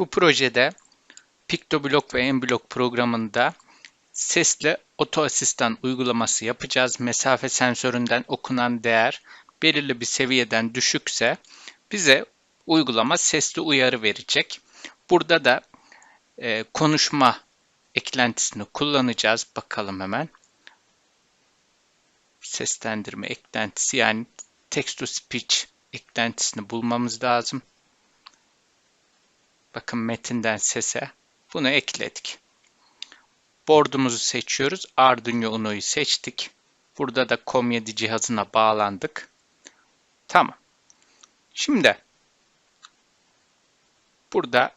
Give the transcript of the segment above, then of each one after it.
Bu projede PictoBlock ve MBlock programında sesli oto asistan uygulaması yapacağız. Mesafe sensöründen okunan değer belirli bir seviyeden düşükse bize uygulama sesli uyarı verecek. Burada da e, konuşma eklentisini kullanacağız. Bakalım hemen. Seslendirme eklentisi yani text to speech eklentisini bulmamız lazım. Bakın metinden sese bunu ekledik. Board'umuzu seçiyoruz. Arduino Uno'yu seçtik. Burada da COM7 cihazına bağlandık. Tamam. Şimdi burada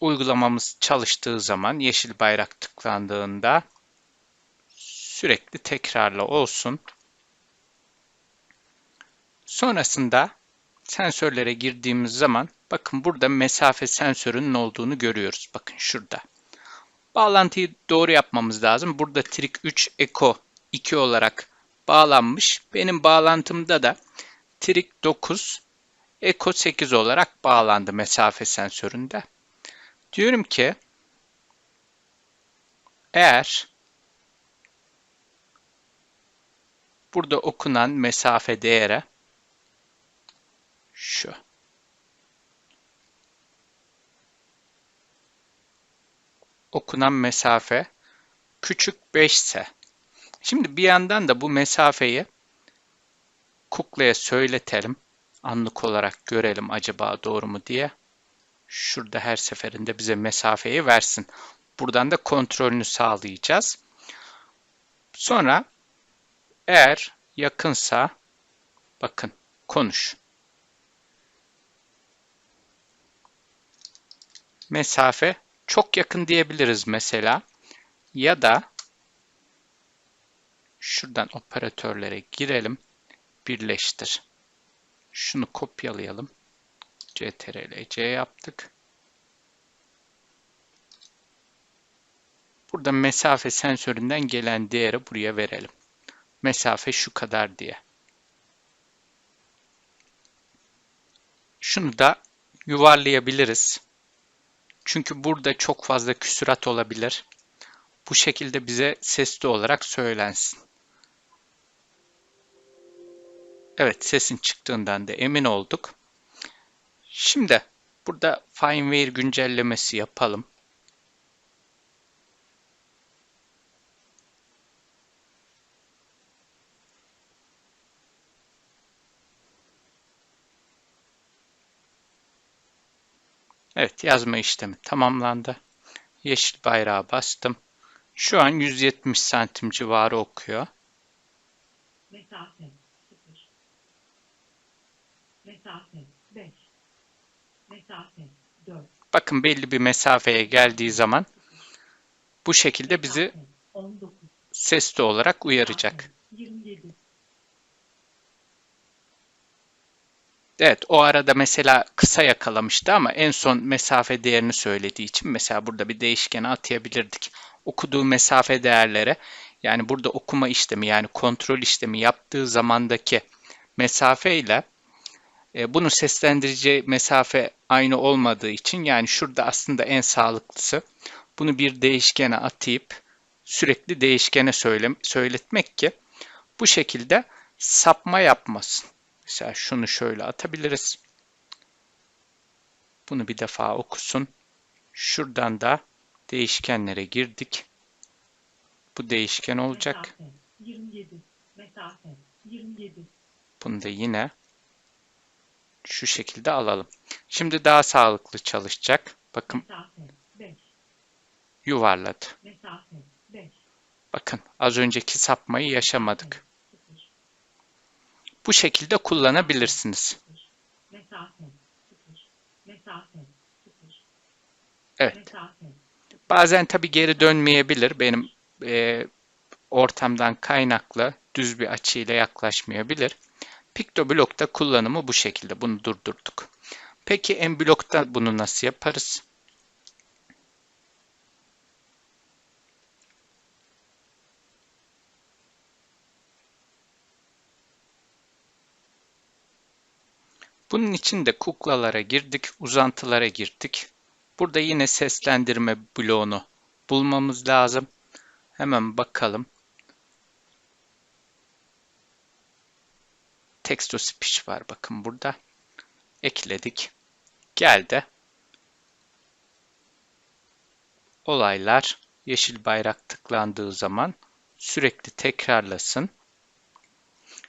uygulamamız çalıştığı zaman yeşil bayrak tıklandığında sürekli tekrarla olsun. Sonrasında sensörlere girdiğimiz zaman bakın burada mesafe sensörünün olduğunu görüyoruz. Bakın şurada. Bağlantıyı doğru yapmamız lazım. Burada trik 3 Eco 2 olarak bağlanmış. Benim bağlantımda da trik 9 Eco 8 olarak bağlandı mesafe sensöründe. Diyorum ki eğer burada okunan mesafe değere şu. Okunan mesafe küçük 5 ise şimdi bir yandan da bu mesafeyi kuklaya söyletelim. Anlık olarak görelim acaba doğru mu diye. Şurada her seferinde bize mesafeyi versin. Buradan da kontrolünü sağlayacağız. Sonra eğer yakınsa bakın konuş. Mesafe çok yakın diyebiliriz mesela. Ya da şuradan operatörlere girelim. Birleştir. Şunu kopyalayalım. CTRL C yaptık. Burada mesafe sensöründen gelen değeri buraya verelim. Mesafe şu kadar diye. Şunu da yuvarlayabiliriz. Çünkü burada çok fazla küsurat olabilir. Bu şekilde bize sesli olarak söylensin. Evet sesin çıktığından da emin olduk. Şimdi burada firmware güncellemesi yapalım. Evet yazma işlemi tamamlandı. Yeşil bayrağı bastım. Şu an 170 santim civarı okuyor. Mesafe 0. Mesafe 5. Mesafe 4. Bakın belli bir mesafeye geldiği zaman bu şekilde bizi Mesafe 19. sesli olarak uyaracak. Mesafe 27. Evet o arada mesela kısa yakalamıştı ama en son mesafe değerini söylediği için mesela burada bir değişkene atayabilirdik. Okuduğu mesafe değerlere yani burada okuma işlemi yani kontrol işlemi yaptığı zamandaki mesafe ile e, bunu seslendireceği mesafe aynı olmadığı için yani şurada aslında en sağlıklısı bunu bir değişkene atayıp sürekli değişkene söyle, söyletmek ki bu şekilde sapma yapmasın. Mesela şunu şöyle atabiliriz. Bunu bir defa okusun. Şuradan da değişkenlere girdik. Bu değişken olacak. Mesafe 27. Mesafe 27. Bunu da yine şu şekilde alalım. Şimdi daha sağlıklı çalışacak. Bakın Mesafe 5. yuvarladı. Mesafe 5. Bakın az önceki sapmayı yaşamadık. 0. Bu şekilde kullanabilirsiniz. Mesafe 0. Mesafe 0. Evet. Bazen tabii geri dönmeyebilir. Benim e, ortamdan kaynaklı düz bir açıyla yaklaşmayabilir. PictoBlock'ta kullanımı bu şekilde. Bunu durdurduk. Peki MBlock'ta bunu nasıl yaparız? Bunun için de kuklalara girdik, uzantılara girdik. Burada yine seslendirme bloğunu bulmamız lazım. Hemen bakalım. Text speech var bakın burada. Ekledik. Geldi. Olaylar yeşil bayrak tıklandığı zaman sürekli tekrarlasın.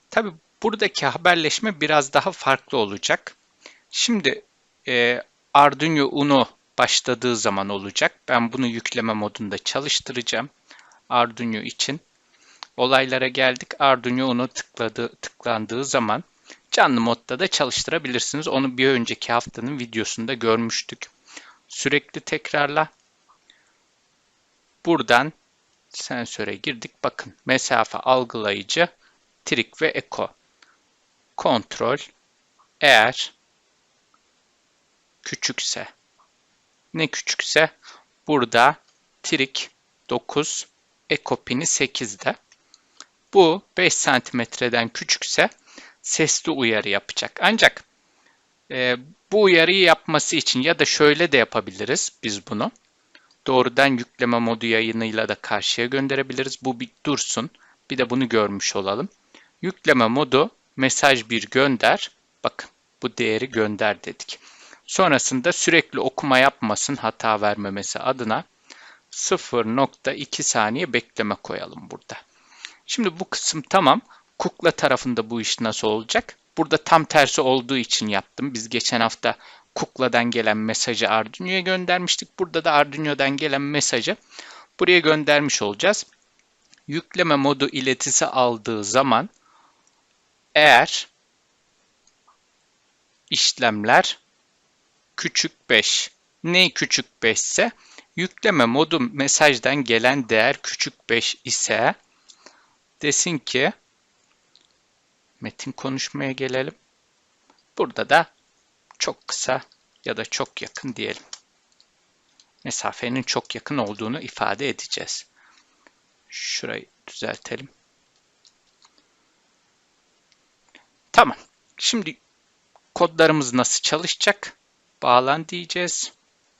Tabi buradaki haberleşme biraz daha farklı olacak. Şimdi e, Arduino Uno başladığı zaman olacak. Ben bunu yükleme modunda çalıştıracağım. Arduino için. Olaylara geldik. Arduino Uno tıkladı, tıklandığı zaman canlı modda da çalıştırabilirsiniz. Onu bir önceki haftanın videosunda görmüştük. Sürekli tekrarla. Buradan sensöre girdik. Bakın mesafe algılayıcı, trik ve eko. Kontrol eğer küçükse ne küçükse burada trik 9 eko pini 8'de. Bu 5 santimetreden küçükse sesli uyarı yapacak. Ancak e, bu uyarıyı yapması için ya da şöyle de yapabiliriz biz bunu. Doğrudan yükleme modu yayınıyla da karşıya gönderebiliriz. Bu bir dursun. Bir de bunu görmüş olalım. Yükleme modu mesaj bir gönder. Bakın bu değeri gönder dedik. Sonrasında sürekli okuma yapmasın hata vermemesi adına 0.2 saniye bekleme koyalım burada. Şimdi bu kısım tamam. Kukla tarafında bu iş nasıl olacak? Burada tam tersi olduğu için yaptım. Biz geçen hafta Kukla'dan gelen mesajı Arduino'ya göndermiştik. Burada da Arduino'dan gelen mesajı buraya göndermiş olacağız. Yükleme modu iletisi aldığı zaman eğer işlemler küçük 5 ne küçük 5 ise yükleme modu mesajdan gelen değer küçük 5 ise desin ki metin konuşmaya gelelim. Burada da çok kısa ya da çok yakın diyelim. Mesafenin çok yakın olduğunu ifade edeceğiz. Şurayı düzeltelim. Tamam. Şimdi kodlarımız nasıl çalışacak? Bağlan diyeceğiz.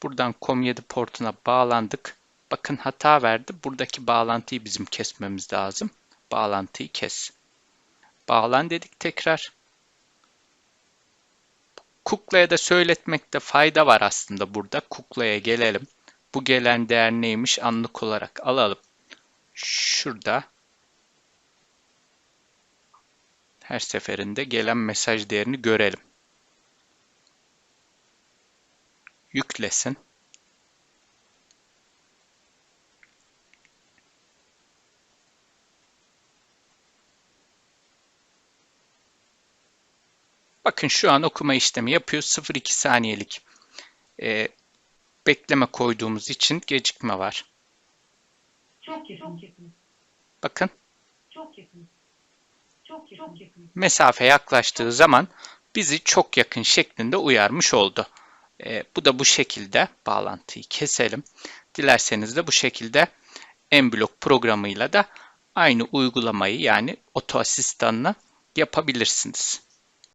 Buradan COM7 portuna bağlandık. Bakın hata verdi. Buradaki bağlantıyı bizim kesmemiz lazım. Bağlantıyı kes. Bağlan dedik tekrar. Kuklaya da söyletmekte fayda var aslında burada. Kuklaya gelelim. Bu gelen değer neymiş anlık olarak alalım. Şurada her seferinde gelen mesaj değerini görelim. Yüklesin. Bakın şu an okuma işlemi yapıyor. 0,2 saniyelik e, bekleme koyduğumuz için gecikme var. Çok yakın. Bakın Çok yakın. Mesafe yaklaştığı zaman bizi çok yakın şeklinde uyarmış oldu. E, bu da bu şekilde bağlantıyı keselim. Dilerseniz de bu şekilde Mblock programıyla da aynı uygulamayı yani oto asistanla yapabilirsiniz.